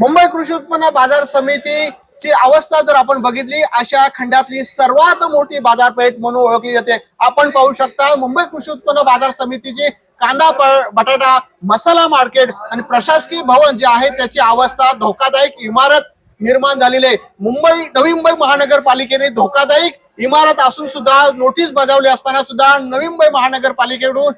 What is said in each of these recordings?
मुंबई कृषी उत्पन्न बाजार समितीची अवस्था जर आपण बघितली अशा खंडातली सर्वात मोठी बाजारपेठ म्हणून ओळखली जाते. आपण पाहू शकता मुंबई कृषी उत्पन्न बाजार समितीची कांदा बटाटा मसाला मार्केट आणि प्रशासकीय भवन जे आहे त्याची अवस्था धोकादायक इमारत निर्माण झालेली आहे. मुंबई नवी मुंबई महानगरपालिकेने धोकादायक इमारत असून सुद्धा नोटीस बजावली असताना सुद्धा नवी मुंबई महानगरपालिकेकडून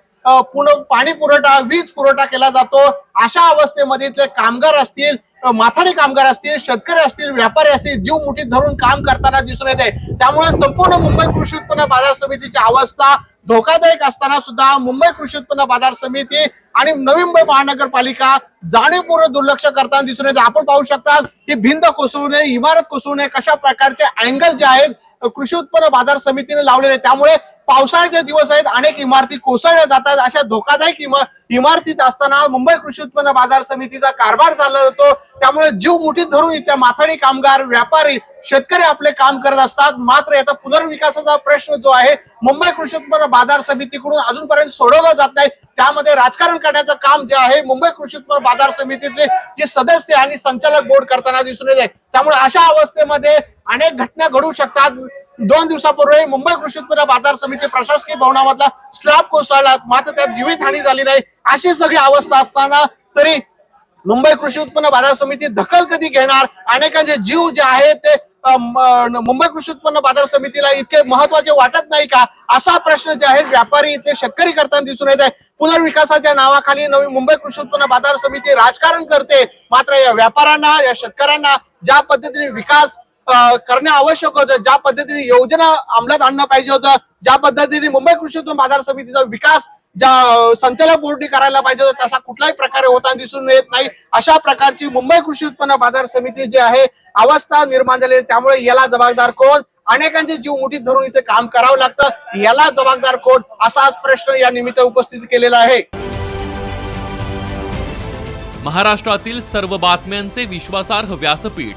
पुन पाणी पुरवठा वीज पुरवठा केला जातो. अशा अवस्थेमध्ये इथले कामगार असतील माथाडी कामगार असतील शेतकरी असतील व्यापारी असतील जीव मुठीत धरून काम करताना दिसून येते. त्यामुळे संपूर्ण मुंबई कृषी उत्पन्न बाजार समितीची अवस्था धोकादायक असताना सुद्धा मुंबई कृषी उत्पन्न बाजार समिती आणि नवी मुंबई महानगरपालिका जाणीवपूर्वक दुर्लक्ष करताना दिसून येते. आपण पाहू शकता की भिंत कोसळू नये इमारत कोसळू नये कशा प्रकारचे अँगल जे आहेत कृषी उत्पन्न बाजार समितीने लावलेले त्यामुळे पावसाळ्याचे दिवस आहेत अनेक इमारती कोसळल्या जातात. अशा धोकादायक इमा- इमारतीत असताना मुंबई कृषी उत्पन्न बाजार समितीचा कारभार चालला जातो. त्यामुळे जीव मुठीत धरून इथे माथाडी कामगार व्यापारी शेतकरी आपले काम करत असतात. मात्र याचा पुनर्विकासाचा प्रश्न जो आहे मुंबई कृषी उत्पन्न बाजार समितीकडून अजूनपर्यंत सोडवला जात नाही. त्यामध्ये राजकारण करण्याचं काम जे आहे मुंबई कृषी उत्पन्न बाजार समितीतले जे सदस्य आणि संचालक बोर्ड करताना दिसून येत आहे. त्यामुळे अशा अवस्थेमध्ये अनेक घटना घडू शकतात. दोन दिवसापूर्वी मुंबई कृषी उत्पन्न बाजार समिती प्रशासकीय भवनामधला स्लॅब कोसळला मात्र त्यात जीवितहानी झाली नाही. अशी सगळी अवस्था असताना तरी मुंबई कृषी उत्पन्न बाजार समिती दखल कधी घेणार? अनेकांचे जीव जे आहेत ते मुंबई कृषी उत्पन्न बाजार समितीला इतके महत्त्वाचे वाटत नाही का? असा प्रश्न जे आहे व्यापारी इथले शेतकरी करताना दिसून येत आहे. पुनर्विकासाच्या नावाखाली नवी मुंबई कृषी उत्पन्न बाजार समिती राजकारण करते. मात्र या व्यापाऱ्यांना या शेतकऱ्यांना ज्या पद्धतीने विकास करणे आवश्यक होतं. ज्या पद्धतीने योजना अंमलात आणणं पाहिजे होतं ज्या पद्धतीने मुंबई कृषी उत्पन्न बाजार समितीचा विकास ज्या संचालक बोर्डने करायला पाहिजे होतं तसा कुठल्याही प्रकारे होताना दिसून येत नाही. अशा प्रकारची मुंबई कृषी उत्पन्न बाजार समिती जी आहे अवस्था निर्माण झाली त्यामुळे याला जबाबदार कोण? अनेकांचे जीव मुठीत धरून इथे काम करावं लागतं. याला जबाबदार कोण? असाच प्रश्न या निमित्त उपस्थित केलेला आहे. महाराष्ट्रातील सर्व बातम्यांचे विश्वासार्ह व्यासपीठ